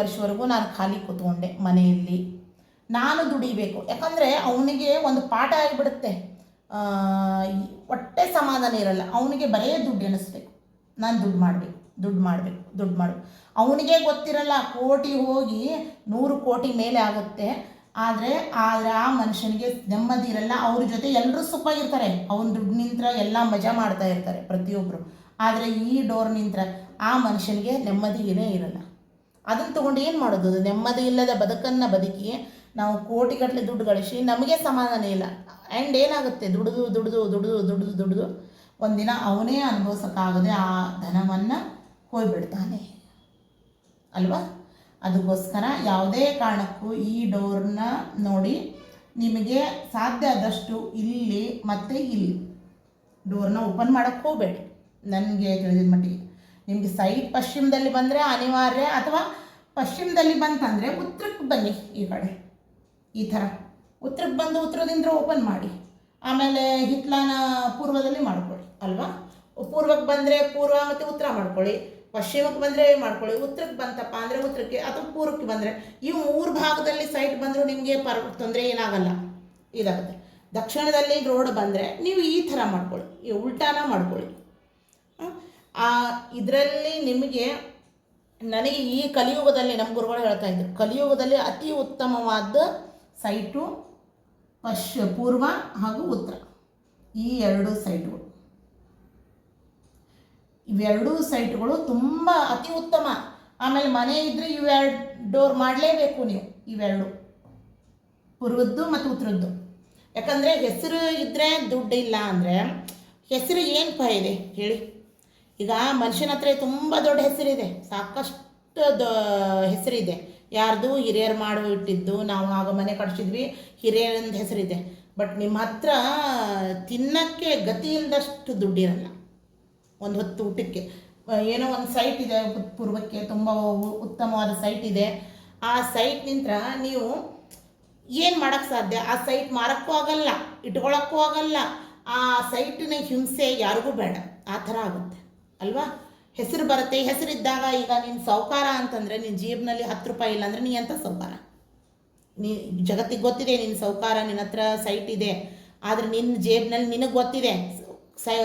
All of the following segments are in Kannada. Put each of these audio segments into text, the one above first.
ವರ್ಷವರೆಗೂ ನಾನು ಖಾಲಿ ಕೂತ್ಕೊಂಡೆ ಮನೆಯಲ್ಲಿ. ನಾನು ದುಡಿಬೇಕು. ಯಾಕಂದರೆ ಅವನಿಗೆ ಒಂದು ಪಾಠ ಆಗಿಬಿಡುತ್ತೆ. ಹೊಟ್ಟೆ ಸಮಾಧಾನ ಇರಲ್ಲ. ಅವನಿಗೆ ಬರೇ ದುಡ್ಡು ಎಣಿಸ್ಬೇಕು. ನಾನು ದುಡ್ಡು ಮಾಡಬೇಕು ದುಡ್ಡು ಮಾಡಬೇಕು ದುಡ್ಡು ಮಾಡಬೇಕು. ಅವನಿಗೆ ಗೊತ್ತಿರಲ್ಲ, ಕೋಟಿ ಹೋಗಿ ನೂರು ಕೋಟಿ ಮೇಲೆ ಆಗುತ್ತೆ. ಆದರೆ ಆದರೆ ಆ ಮನುಷ್ಯನಿಗೆ ನೆಮ್ಮದಿ ಇರಲ್ಲ. ಅವ್ರ ಜೊತೆ ಎಲ್ಲರೂ ಸುಖವಾಗಿರ್ತಾರೆ ಅವನ ದುಡ್ಡು ನಿಂತ್ರ ಎಲ್ಲ ಮಜಾ ಮಾಡ್ತಾ ಇರ್ತಾರೆ ಪ್ರತಿಯೊಬ್ಬರು ಆದರೆ ಈ ಡೋರ್ ನಿಂತ್ರ ಆ ಮನುಷ್ಯನಿಗೆ ನೆಮ್ಮದಿ ಏನೇ ಇರಲ್ಲ. ಅದನ್ನು ತಗೊಂಡು ಏನು ಮಾಡೋದು? ನೆಮ್ಮದಿ ಇಲ್ಲದ ಬದುಕನ್ನು ಬದುಕಿ ನಾವು ಕೋಟಿಗಟ್ಟಲೆ ದುಡ್ಡು ಗಳಿಸಿ ನಮಗೆ ಸಮಾಧಾನ ಇಲ್ಲ. ಆ್ಯಂಡ್ ಏನಾಗುತ್ತೆ? ದುಡಿದು ದುಡಿದು ದುಡಿದು ದುಡಿದು ದುಡಿದು ಒಂದಿನ ಅವನೇ ಅನುಭವಿಸೋಕ್ಕಾಗದೆ ಆ ಧನವನ್ನು ಹೋಗ್ಬಿಡ್ತಾನೆ ಅಲ್ವಾ? ಅದಕ್ಕೋಸ್ಕರ ಯಾವುದೇ ಕಾರಣಕ್ಕೂ ಈ ಡೋರ್ನ ನೋಡಿ ನಿಮಗೆ ಸಾಧ್ಯ ಆದಷ್ಟು ಇಲ್ಲಿ ಮತ್ತು ಇಲ್ಲಿ. ಡೋರ್ನ ಓಪನ್ ಮಾಡೋಕ್ಕೆ ಹೋಗಬೇಡಿ. ನನಗೆ ತಿಳಿದಿದ್ದ ಮಟ್ಟಿಗೆ. ನಿಮಗೆ ಸೈಡ್ ಪಶ್ಚಿಮದಲ್ಲಿ ಬಂದರೆ ಅನಿವಾರ್ಯ ಅಥವಾ ಪಶ್ಚಿಮದಲ್ಲಿ ಬಂತಂದರೆ ಉತ್ತರಕ್ಕೆ ಬನ್ನಿ ಈ ಕಡೆ. ಈ ಥರ. ಉತ್ತರಕ್ಕೆ ಬಂದು ಉತ್ತರದಿಂದ ಓಪನ್ ಮಾಡಿ. ಆಮೇಲೆ ಹಿತ್ಲಾನ ಪೂರ್ವದಲ್ಲಿ ಮಾಡ್ಕೊಳ್ಳಿ, ಅಲ್ವಾ? ಪೂರ್ವಕ್ಕೆ ಬಂದರೆ ಪೂರ್ವ ಮತ್ತು ಉತ್ತರ ಮಾಡ್ಕೊಳ್ಳಿ. ಪಶ್ಚಿಮಕ್ಕೆ ಬಂದರೆ ಮಾಡ್ಕೊಳ್ಳಿ. ಉತ್ತರಕ್ಕೆ ಬಂತಪ್ಪ ಅಂದರೆ ಉತ್ತರಕ್ಕೆ ಅಥವಾ ಪೂರ್ವಕ್ಕೆ ಬಂದರೆ. ಈ ಮೂರು ಭಾಗದಲ್ಲಿ ಸೈಟ್ ಬಂದರೂ ನಿಮಗೆ ಪರ್, ತೊಂದರೆ ಏನಾಗಲ್ಲ. ಇದಾಗುತ್ತೆ. ದಕ್ಷಿಣದಲ್ಲಿ ರೋಡ್ ಬಂದರೆ ನೀವು ಈ ಥರ ಮಾಡ್ಕೊಳ್ಳಿ. ಈ ಉಲ್ಟಾನ ಮಾಡ್ಕೊಳ್ಳಿ. ಆ, ಇದರಲ್ಲಿ ನಿಮಗೆ ನನಗೆ ಈ ಕಲಿಯುಗದಲ್ಲಿ ನಮ್ಮ ಗುರುಗಳು ಹೇಳ್ತಾ ಇದ್ರು, ಕಲಿಯುಗದಲ್ಲಿ ಅತಿ ಉತ್ತಮವಾದ ಸೈಟು ಪಶ್, ಪೂರ್ವ ಹಾಗೂ ಉತ್ತರ. ಈ ಎರಡು ಸೈಟ್ಗಳು. ಇವೆರಡೂ ಸೈಟ್ಗಳು ತುಂಬ ಅತಿ ಉತ್ತಮ. ಆಮೇಲೆ ಮನೆ ಇದ್ದರೆ ಇವೆರಡು ಡೋರ್ ಮಾಡಲೇಬೇಕು ನೀವು, ಇವೆರಡು. ಪೂರ್ವದ್ದು ಮತ್ತು ಉತ್ತರದ್ದು. ಯಾಕಂದರೆ ಹೆಸರು ಇದ್ದರೆ ದುಡ್ಡು ಇಲ್ಲ ಅಂದರೆ ಹೆಸರು ಏನು ಫಾಯಿದೆ ಹೇಳಿ. ಈಗ ಮನುಷ್ಯನ ಹತ್ರ ತುಂಬ ದೊಡ್ಡ ಹೆಸರಿದೆ. ಸಾಕಷ್ಟು ದೊ ಹೆಸರಿದೆ. ಯಾರ್ದು? ಹಿರಿಯರು ಮಾಡಿ ಇಟ್ಟಿದ್ದು. ನಾವು ಆಗ ಮನೆ ಕಟ್ಸಿದ್ವಿ. ಹಿರಿಯರಿಂದ ಹೆಸರಿದೆ. ಬಟ್ ನಿಮ್ಮ ಹತ್ರ ತಿನ್ನಕ್ಕೆ ಗತಿಯಿಂದಷ್ಟು ದುಡ್ಡಿರಲ್ಲ. ಒಂದು ಹೊತ್ತು ಊಟಕ್ಕೆ. ಏನೋ ಒಂದು ಸೈಟ್ ಇದೆ ಪೂರ್ವಕ್ಕೆ. ತುಂಬ ಉತ್ತಮವಾದ ಸೈಟ್ ಇದೆ. ಆ ಸೈಟ್ ನಿಂತ್ರ ನೀವು ಏನು ಮಾಡೋಕ್ಕೆ ಸಾಧ್ಯ? ಆ ಸೈಟ್ ಮಾರೋಕ್ಕೂ ಆಗಲ್ಲ ಇಟ್ಕೊಳ್ಳೋಕ್ಕೂ ಆಗಲ್ಲ. ಆ ಸೈಟಿನ ಹಿಂಸೆ ಯಾರಿಗೂ ಬೇಡ. ಆ ಥರ ಆಗುತ್ತೆ. ಅಲ್ವಾ? ಹೆಸರು ಬರುತ್ತೆ ಹೆಸರಿದ್ದಾಗ ಈಗ ನಿನ್ನ ಸಾಹುಕಾರ ಅಂತಂದರೆ ನಿನ್ನ ಜೇಬ್ನಲ್ಲಿ ಹತ್ತು ರೂಪಾಯಿ ಇಲ್ಲ ಅಂದರೆ ನೀ ಎಂಥ ಸಾಹುಕಾರ? ನೀ ಜಗತ್ತಿಗೆ ಗೊತ್ತಿದೆ ನಿನ್ನ ಸಾಹುಕಾರ ನಿನ್ನ ಹತ್ರ ಸೈಟ್ ಇದೆ. ಆದರೆ ನಿನ್ನ ಜೇಬ್ನಲ್ಲಿ ನಿನಗೆ ಗೊತ್ತಿದೆ, ಸೈ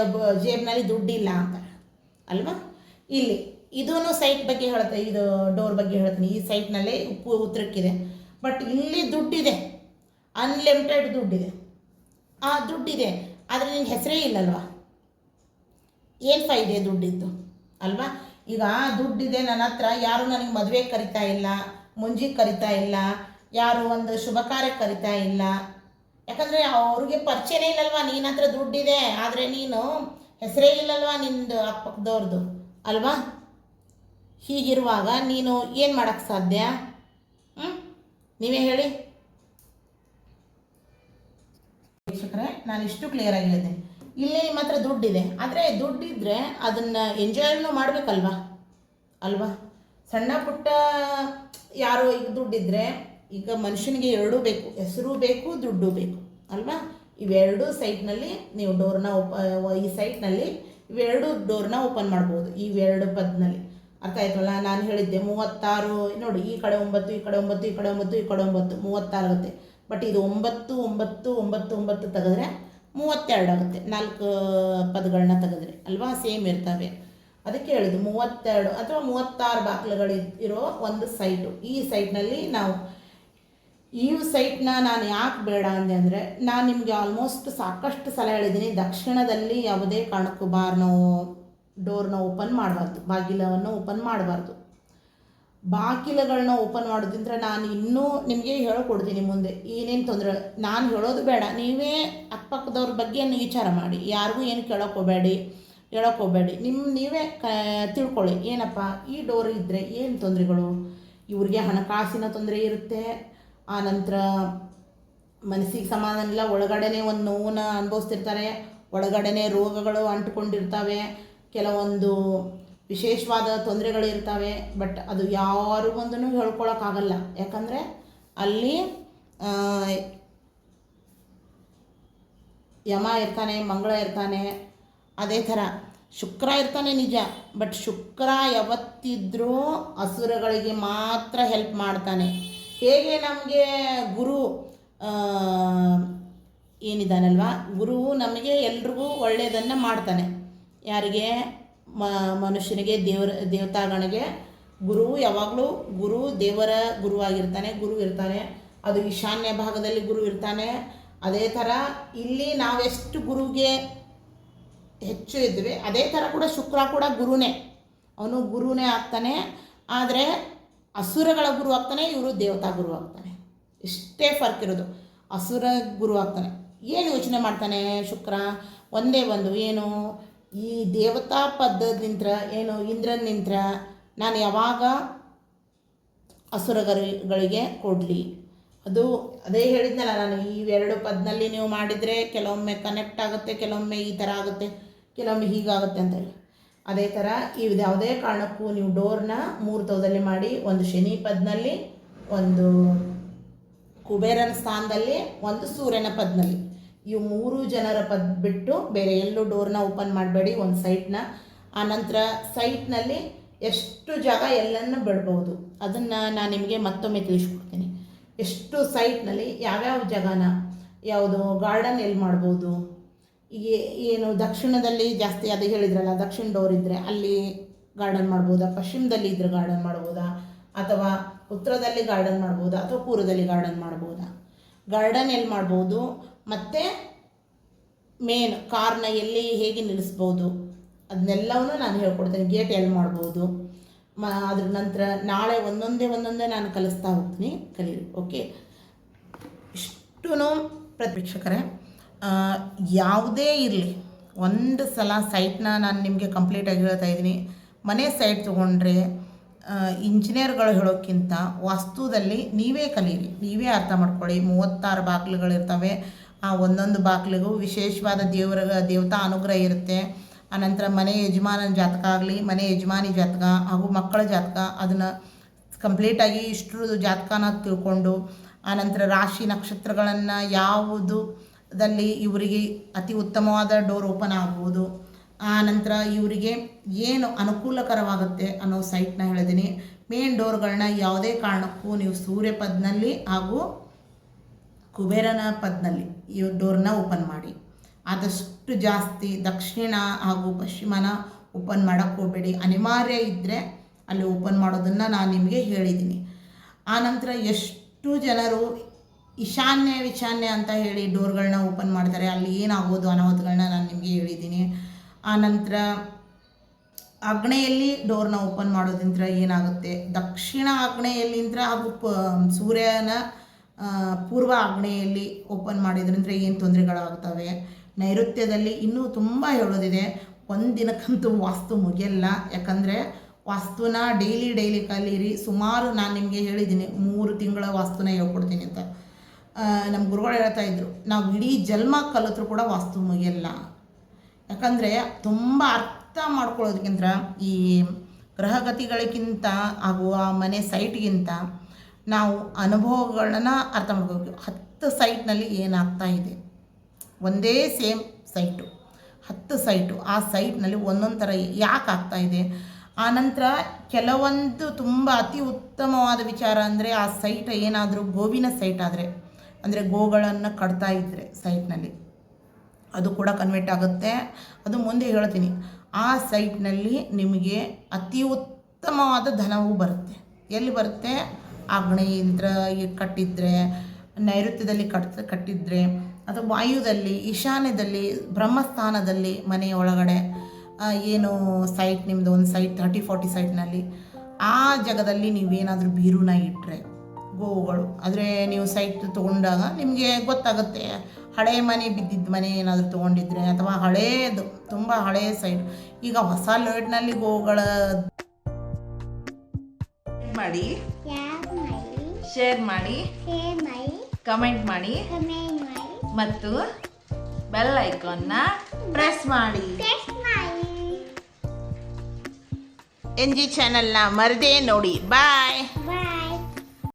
ಜೇಬ್ನಲ್ಲಿ ದುಡ್ಡಿಲ್ಲ ಅಂತ. ಅಲ್ವಾ? ಇಲ್ಲಿ ಇದೂ ಸೈಟ್ ಬಗ್ಗೆ ಹೇಳುತ್ತೆ, ಇದು ಡೋರ್ ಬಗ್ಗೆ ಹೇಳ್ತೀನಿ ಈ ಸೈಟ್ನಲ್ಲೇ ಉಪ್ಪು ಉತ್ತರಕ್ಕಿದೆ. ಬಟ್ ಇಲ್ಲಿ ದುಡ್ಡಿದೆ. ಅನ್ಲಿಮಿಟೆಡ್ ದುಡ್ಡಿದೆ. ಆ ದುಡ್ಡಿದೆ. ಆದರೆ ನಿನ್ನ ಹೆಸರೇ ಇಲ್ಲಲ್ವಾ? ಏನು ಫೈದೆ ದುಡ್ಡಿದ್ದು? ಅಲ್ವಾ? ಈಗ ದುಡ್ಡಿದೆ ನನ್ನ ಹತ್ರ, ಯಾರು ನನಗೆ ಮದುವೆ ಕರಿತಾ ಇಲ್ಲ ಮುಂಜಿಗೆ ಕರಿತಾ ಇಲ್ಲ, ಯಾರು ಒಂದು ಶುಭ ಕಾರ್ಯ ಕರಿತಾ ಇಲ್ಲ. ಯಾಕಂದರೆ ಅವ್ರಿಗೆ ಪರಿಚಯನೇ ಇಲ್ಲಲ್ವಾ? ನಿನ್ನ ಹತ್ರ ದುಡ್ಡಿದೆ, ಆದರೆ ನೀನು ಹೆಸರೇ ಇಲ್ಲಲ್ವಾ ನಿಂದು ಅಕ್ಕಪಕ್ಕದವ್ರದ್ದು ಅಲ್ವಾ? ಹೀಗಿರುವಾಗ ನೀನು ಏನು ಮಾಡೋಕ್ಕೆ ಸಾಧ್ಯ? ಹ್ಞೂ ನೀವೇ ಹೇಳಿ. ವೀಕ್ಷಕರೇ ನಾನು ಇಷ್ಟು ಕ್ಲಿಯರ್ ಆಗಿ ಇಲ್ಲಿ ನಿಮ್ಮ ಹತ್ರ ದುಡ್ಡಿದೆ. ಆದರೆ ದುಡ್ಡಿದ್ರೆ ಅದನ್ನು ಎಂಜಾಯ್ನು ಮಾಡಬೇಕಲ್ವಾ? ಅಲ್ವಾ? ಸಣ್ಣ ಪುಟ್ಟ ಯಾರೋ ಈಗ ದುಡ್ಡಿದ್ರೆ ಈಗ ಮನುಷ್ಯನಿಗೆ ಎರಡೂ ಬೇಕು. ಹೆಸರು ಬೇಕು, ದುಡ್ಡು ಬೇಕು. ಅಲ್ವಾ? ಇವೆರಡೂ ಸೈಟ್ನಲ್ಲಿ ನೀವು ಡೋರ್ನ ಓಪ, ಈ ಸೈಟ್ನಲ್ಲಿ ಇವೆರಡು ಡೋರ್ನ ಓಪನ್ ಮಾಡ್ಬೋದು ಇವೆರಡು ಪದ್ನಲ್ಲಿ. ಅರ್ಥ ಆಯ್ತಲ್ಲ? ನಾನು ಹೇಳಿದ್ದೆ ಮೂವತ್ತಾರು, ನೋಡಿ, ಈ ಕಡೆ ಒಂಬತ್ತು, ಈ ಕಡೆ ಒಂಬತ್ತು, ಈ ಕಡೆ ಒಂಬತ್ತು, ಈ ಕಡೆ ಒಂಬತ್ತು, ಮೂವತ್ತಾರು ಆಗುತ್ತೆ. ಬಟ್ ಇದು ಒಂಬತ್ತು ಒಂಬತ್ತು ಒಂಬತ್ತು ಒಂಬತ್ತು ತೆಗೆದ್ರೆ ಮೂವತ್ತೆರಡು ಆಗುತ್ತೆ. ನಾಲ್ಕು ಪದಗಳನ್ನ ತೆಗೆದ್ರೆ. ಅಲ್ವಾ? ಸೇಮ್ ಇರ್ತವೆ. ಅದಕ್ಕೆ ಹೇಳಿದ್ದು ಮೂವತ್ತೆರಡು ಅಥವಾ ಮೂವತ್ತಾರು ಬಾಕ್ಲುಗಳು ಇರೋ ಒಂದು ಸೈಟು. ಈ ಸೈಟ್ನಲ್ಲಿ ನಾವು, ಈ ಸೈಟ್ನ ನಾನು ಯಾಕೆ ಬೇಡ ಅಂದೆ ಅಂದರೆ, ನಾನು ನಿಮಗೆ ಆಲ್ಮೋಸ್ಟ್ ಸಾಕಷ್ಟು ಸಲ ಹೇಳಿದ್ದೀನಿ ದಕ್ಷಿಣದಲ್ಲಿ ಯಾವುದೇ ಕಾರಣಕ್ಕೂ ಬಾರ್ನೋ, ಡೋರ್ನ ಓಪನ್ ಮಾಡಬಾರ್ದು. ಬಾಗಿಲವನ್ನು ಓಪನ್ ಮಾಡಬಾರ್ದು. ಬಾಗಿಲುಗಳನ್ನ ಓಪನ್ ಮಾಡೋದ್ರಿಂದ ನಾನು ಇನ್ನೂ ನಿಮಗೆ ಹೇಳ್ಕೊಡ್ತೀನಿ ಮುಂದೆ. ಏನೇನು ತೊಂದರೆ, ನಾನು ಹೇಳೋದು ಬೇಡ. ನೀವೇ ಅಕ್ಕಪಕ್ಕದವ್ರ ಬಗ್ಗೆ ವಿಚಾರ ಮಾಡಿ. ಯಾರಿಗೂ ಏನು ಕೇಳೋಕೆ ಹೋಗಬೇಡಿ ಹೇಳೋಕೆ ಹೋಗಬೇಡಿ ನಿಮ್ಮ ನೀವೇ ಕ, ತಿಳ್ಕೊಳ್ಳಿ. ಏನಪ್ಪ, ಈ ಡೋರ್ ಇದ್ದರೆ ಏನು ತೊಂದರೆಗಳು? ಇವ್ರಿಗೆ ಹಣಕಾಸಿನ ತೊಂದರೆ ಇರುತ್ತೆ. ಆನಂತರ ಮನಸ್ಸಿಗೆ ಸಮಾಧಾನ ಇಲ್ಲ. ಒಳಗಡೆನೇ ಒಂದು ನೋವನ್ನ ಅನುಭವಿಸ್ತಿರ್ತಾರೆ. ಒಳಗಡೆನೇ ರೋಗಗಳು ಅಂಟ್ಕೊಂಡಿರ್ತವೆ. ಕೆಲವೊಂದು ವಿಶೇಷವಾದ ತೊಂದರೆಗಳು ಇರ್ತವೆ ಬಟ್ ಅದು ಯಾರು ಯಾರಿಗೊಂದೂ ಹೇಳ್ಕೊಳಕ್ಕಾಗಲ್ಲ. ಯಾಕಂದರೆ ಅಲ್ಲಿ ಯಮ ಇರ್ತಾನೆ, ಮಂಗಳ ಇರ್ತಾನೆ, ಅದೇ ಥರ. ಶುಕ್ರ ಇರ್ತಾನೆ ನಿಜ ಬಟ್ ಶುಕ್ರ ಯಾವತ್ತಿದ್ರೂ ಅಸುರಗಳಿಗೆ ಮಾತ್ರ ಹೆಲ್ಪ್ ಮಾಡ್ತಾನೆ. ಹೇಗೆ ನಮಗೆ ಗುರು ಏನಿದಾನಲ್ವಾ ಗುರು ನಮಗೆ ಎಲ್ರಿಗೂ ಒಳ್ಳೆಯದನ್ನು ಮಾಡ್ತಾನೆ. ಯಾರಿಗೆ? ಮ, ಮನುಷ್ಯನಿಗೆ, ದೇವರ, ದೇವತಾಗಣಿಗೆ ಗುರು ಯಾವಾಗಲೂ ಗುರು ದೇವರ ಗುರುವಾಗಿರ್ತಾನೆ, ಗುರು ಇರ್ತಾನೆ. ಅದು ಈಶಾನ್ಯ ಭಾಗದಲ್ಲಿ ಗುರು ಇರ್ತಾನೆ. ಅದೇ ಥರ ಇಲ್ಲಿ ನಾವೆಷ್ಟು ಗುರುಗೆ ಹೆಚ್ಚು ಇದ್ವಿ, ಅದೇ ಥರ ಕೂಡ ಶುಕ್ರ ಕೂಡ ಗುರುನೇ. ಅವನು ಗುರುನೇ ಆಗ್ತಾನೆ. ಆದರೆ ಅಸುರಗಳ ಗುರು ಆಗ್ತಾನೆ, ಇವರು ದೇವತಾ ಗುರು ಆಗ್ತಾನೆ. ಇಷ್ಟೇ ಫರ್ಕ್ ಇರೋದು. ಅಸುರ ಗುರು ಆಗ್ತಾನೆ. ಏನು ಯೋಚನೆ ಮಾಡ್ತಾನೆ ಶುಕ್ರ? ಒಂದೇ ಒಂದು, ಏನು? ಈ ದೇವತಾ ಪದದಿಂದ ಏನು ಇಂದ್ರನ್ ನಿಂತ್ರ ನಾನು ಯಾವಾಗ ಅಸುರಗರಿಗಳಿಗೆ ಕೊಡಲಿ? ಅದು ಅದೇ ಹೇಳಿದ್ನಲ್ಲ ನಾನು ಇವೆರಡು ಪದ್ನಲ್ಲಿ ನೀವು ಮಾಡಿದರೆ ಕೆಲವೊಮ್ಮೆ ಕನೆಕ್ಟ್ ಆಗುತ್ತೆ, ಕೆಲವೊಮ್ಮೆ ಈ ಥರ ಆಗುತ್ತೆ, ಕೆಲವೊಮ್ಮೆ ಹೀಗಾಗುತ್ತೆ ಅಂತ ಹೇಳಿ ಅದೇ ಥರ ಈ ಯಾವುದೇ ಕಾರಣಕ್ಕೂ ನೀವು ಡೋರ್ನ ಮೂರು ತವದಲ್ಲಿ ಮಾಡಿ, ಒಂದು ಶನಿ ಪದ್ನಲ್ಲಿ, ಒಂದು ಕುಬೇರನ ಸ್ಥಾನದಲ್ಲಿ, ಒಂದು ಸೂರ್ಯನ ಪದ್ನಲ್ಲಿ. ಇವು ಮೂರು ಜನರ ಪದ್ ಬಿಟ್ಟು ಬೇರೆ ಎಲ್ಲೂ ಡೋರ್ನ ಓಪನ್ ಮಾಡಬೇಡಿ, ಒಂದು ಸೈಟ್ನ. ಆನಂತರ ಸೈಟ್ನಲ್ಲಿ ಎಷ್ಟು ಜಾಗ ಎಲ್ಲನ್ನು ಬಿಡ್ಬೋದು, ಅದನ್ನು ನಾನು ನಿಮಗೆ ಮತ್ತೊಮ್ಮೆ ತಿಳಿಸ್ಕೊಡ್ತೀನಿ. ಎಷ್ಟು ಸೈಟ್ನಲ್ಲಿ ಯಾವ್ಯಾವ ಜಾಗನ, ಯಾವುದು ಗಾರ್ಡನ್ ಎಲ್ಲಿ ಮಾಡ್ಬೋದು ಏನು ದಕ್ಷಿಣದಲ್ಲಿ ಜಾಸ್ತಿ ಅದು ಹೇಳಿದ್ರಲ್ಲ, ದಕ್ಷಿಣ ಡೋರ್ ಇದ್ದರೆ ಅಲ್ಲಿ ಗಾರ್ಡನ್ ಮಾಡ್ಬೋದಾ, ಪಶ್ಚಿಮದಲ್ಲಿ ಇದ್ರೆ ಗಾರ್ಡನ್ ಮಾಡ್ಬೋದಾ, ಅಥವಾ ಉತ್ತರದಲ್ಲಿ ಗಾರ್ಡನ್ ಮಾಡ್ಬೋದಾ, ಅಥವಾ ಪೂರ್ವದಲ್ಲಿ ಗಾರ್ಡನ್ ಮಾಡ್ಬೋದಾ. ಗಾರ್ಡನ್ ಎಲ್ಲಿ ಮಾಡ್ಬೋದು ಮತ್ತು ಮೇನ್ ಕಾರ್ನ ಎಲ್ಲಿ ಹೇಗೆ ನಿಲ್ಲಿಸ್ಬೋದು? ಅದನ್ನೆಲ್ಲವನ್ನೂ ನಾನು ಹೇಳ್ಕೊಡ್ತೇನೆ. ಗೇಟ್ ಎಲ್ಲಿ ಮಾಡ್ಬೋದು. ಮ, ಅದ್ರ ನಂತರ ನಾಳೆ ಒಂದೊಂದೇ ಒಂದೊಂದೇ ನಾನು ಕಲಿಸ್ತಾ ಹೋಗ್ತೀನಿ. ಕಲೀರಿ ಓಕೆ ಇಷ್ಟೂ ಪ್ರತೀಕ್ಷಕರೇ ಯಾವುದೇ ಇರಲಿ, ಒಂದು ಸಲ ಸೈಟ್ನ ನಾನು ನಿಮಗೆ ಕಂಪ್ಲೀಟಾಗಿ ಹೇಳ್ತಾ ಇದ್ದೀನಿ. ಮನೆ ಸೈಟ್ ತೊಗೊಂಡ್ರೆ ಇಂಜಿನಿಯರ್ಗಳು ಹೇಳೋಕ್ಕಿಂತ ವಾಸ್ತುದಲ್ಲಿ ನೀವೇ ಕಲೀರಿ. ನೀವೇ ಅರ್ಥ ಮಾಡ್ಕೊಳ್ಳಿ. ಮೂವತ್ತಾರು ಬಾಗಿಲುಗಳಿರ್ತವೆ. ಆ ಒಂದೊಂದು ಬಾಗಿಲಿಗೂ ವಿಶೇಷವಾದ ದೇವರ, ದೇವತಾ ಅನುಗ್ರಹ ಇರುತ್ತೆ. ಆನಂತರ ಮನೆ ಯಜಮಾನನ ಜಾತಕ ಆಗಲಿ, ಮನೆ ಯಜಮಾನಿ ಜಾತಕ ಹಾಗೂ ಮಕ್ಕಳ ಜಾತಕ, ಅದನ್ನು ಕಂಪ್ಲೀಟಾಗಿ ಇಷ್ಟರದ್ದು ಜಾತಕನ ತಿಳ್ಕೊಂಡು ಆನಂತರ ರಾಶಿ ನಕ್ಷತ್ರಗಳನ್ನು ಯಾವುದು ದಲ್ಲಿ ಇವರಿಗೆ ಅತಿ ಉತ್ತಮವಾದ ಡೋರ್ ಓಪನ್ ಆಗ್ಬೋದು. ಆನಂತರ ಇವರಿಗೆ ಏನು ಅನುಕೂಲಕರವಾಗುತ್ತೆ ಅನ್ನೋ ಸೈಟ್ನ ಹೇಳಿದ್ದೀನಿ ಮೇನ್ ಡೋರ್ಗಳನ್ನ ಯಾವುದೇ ಕಾರಣಕ್ಕೂ ನೀವು ಸೂರ್ಯಪದ್ನಲ್ಲಿ ಹಾಗೂ ಕುಬೇರನ ಪದ್ನಲ್ಲಿ ಈ ಡೋರ್ನ ಓಪನ್ ಮಾಡಿ. ಆದಷ್ಟು ಜಾಸ್ತಿ ದಕ್ಷಿಣ ಹಾಗೂ ಪಶ್ಚಿಮನ ಓಪನ್ ಮಾಡೋಕ್ಕೆ ಹೋಗಬೇಡಿ. ಅನಿವಾರ್ಯ ಇದ್ದರೆ ಅಲ್ಲಿ ಓಪನ್ ಮಾಡೋದನ್ನು ನಾನು ನಿಮಗೆ ಹೇಳಿದ್ದೀನಿ ಆನಂತರ ಎಷ್ಟು ಜನರು ಈಶಾನ್ಯ ವಿಶಾನ್ಯ ಅಂತ ಹೇಳಿ ಡೋರ್ಗಳನ್ನ ಓಪನ್ ಮಾಡ್ತಾರೆ. ಅಲ್ಲಿ ಏನಾಗೋದು ಅನಾಹುತಗಳನ್ನ ನಾನು ನಿಮಗೆ ಹೇಳಿದ್ದೀನಿ ಆನಂತರ ಆಗ್ನೆಯಲ್ಲಿ ಡೋರ್ನ ಓಪನ್ ಮಾಡೋದ್ರಿಂದ ಏನಾಗುತ್ತೆ? ದಕ್ಷಿಣ ಆಗ್ನೇಯಲ್ಲಿಂದ ಹಾಗೂ ಸೂರ್ಯನ ಪೂರ್ವ ಆಗ್ನೆಯಲ್ಲಿ ಓಪನ್ ಮಾಡಿದ್ರಿಂದ ಏನು ತೊಂದರೆಗಳಾಗ್ತವೆ? ನೈಋತ್ಯದಲ್ಲಿ ಇನ್ನೂ ತುಂಬ ಹೇಳೋದಿದೆ, ಒಂದು ವಾಸ್ತು ಮುಗಿಯಲ್ಲ. ಯಾಕಂದರೆ ವಾಸ್ತುನ ಡೈಲಿ ಡೈಲಿ ಕಲೀರಿ. ಸುಮಾರು ನಾನು ನಿಮಗೆ ಹೇಳಿದ್ದೀನಿ ಮೂರು ತಿಂಗಳ ವಾಸ್ತುನ ಹೇಳ್ಕೊಡ್ತೀನಿ ಅಂತ. ನಮ್ಮ ಗುರುಗಳು ಹೇಳ್ತಾ ಇದ್ರು, ನಾವು ಇಡೀ ಜನ್ಮ ಕಲಿತ್ರೂ ಕೂಡ ವಾಸ್ತು ಮುಗಿಯಲ್ಲ. ಯಾಕಂದರೆ ತುಂಬ ಅರ್ಥ ಮಾಡ್ಕೊಳ್ಳೋದಕ್ಕಿಂತ ಈ ಗ್ರಹಗತಿಗಳಿಗಿಂತ ಹಾಗೂ ಆ ಮನೆ ಸೈಟ್ಗಿಂತ ನಾವು ಅನುಭವಗಳನ್ನ ಅರ್ಥ ಮಾಡ್ಕೋಬೇಕು. ಹತ್ತು ಸೈಟ್ನಲ್ಲಿ ಏನಾಗ್ತಾ ಇದೆ? ಒಂದೇ ಸೇಮ್ ಸೈಟು. ಹತ್ತು ಸೈಟು. ಆ ಸೈಟ್ನಲ್ಲಿ ಒಂದೊಂದು ಥರ ಯಾಕೆ ಆಗ್ತಾ ಇದೆ? ಆನಂತರ ಕೆಲವೊಂದು ತುಂಬ ಅತಿ ಉತ್ತಮವಾದ ವಿಚಾರ ಅಂದರೆ ಆ ಸೈಟ್ ಏನಾದರೂ ಗೋವಿನ ಸೈಟ್ ಆದರೆ, ಅಂದರೆ ಗೋಗಳನ್ನು ಕಟ್ತಾ ಇದ್ದರೆ ಸೈಟ್ನಲ್ಲಿ. ಅದು ಕೂಡ ಕನ್ವರ್ಟ್ ಆಗುತ್ತೆ. ಅದು ಮುಂದೆ ಹೇಳ್ತೀನಿ. ಆ ಸೈಟ್ನಲ್ಲಿ ನಿಮಗೆ ಅತಿ ಉತ್ತಮವಾದ ಧನವು ಬರುತ್ತೆ. ಎಲ್ಲಿ ಬರುತ್ತೆ? ಆಗ್ನೇಯಿಂದ ಕಟ್ಟಿದ್ರೆ, ನೈಋತ್ಯದಲ್ಲಿ ಕಟ್, ಕಟ್ಟಿದ್ರೆ, ಅದು ವಾಯುದಲ್ಲಿ, ಈಶಾನ್ಯದಲ್ಲಿ, ಬ್ರಹ್ಮಸ್ಥಾನದಲ್ಲಿ ಮನೆಯ ಒಳಗಡೆ ಏನು ಸೈಟ್ ನಿಮ್ಮದು ಒಂದು ಸೈಟ್ ಥರ್ಟಿ ಫೋರ್ಟಿ ಸೈಟ್ನಲ್ಲಿ ಆ ಜಾಗದಲ್ಲಿ ನೀವೇನಾದರೂ ಬೀರುನ ಇಟ್ಟರೆ ಗೋವುಗಳು, ಆದರೆ ನೀವು ಸೈಟ್ ತೊಗೊಂಡಾಗ ನಿಮಗೆ ಗೊತ್ತಾಗುತ್ತೆ, ಹಳೆ ಮನೆ ಬಿದ್ದಿದ್ದ ಮನೆ ಏನಾದರೂ ತೊಗೊಂಡಿದ್ರೆ, ಅಥವಾ ಹಳೇದು, ತುಂಬ ಹಳೆಯ ಸೈಟ್ ಈಗ ಹೊಸ ಲೋಡ್ನಲ್ಲಿ ಗೋವುಗಳ ಮಾಡಿ. ಶೇರ್ ಮಾಡಿ. ಕಮೆಂಟ್ ಮಾಡಿ. ಮತ್ತು ಬೆಲ್ ಐಕಾನ್ನ ಪ್ರೆಸ್ ಮಾಡಿ. ಟೆಸ್ಟ್ ಮಾಡಿ. ಎನ್ ಜಿ ಚಾನಲ್ನ ಮರದೇ ನೋಡಿ. ಬಾಯ್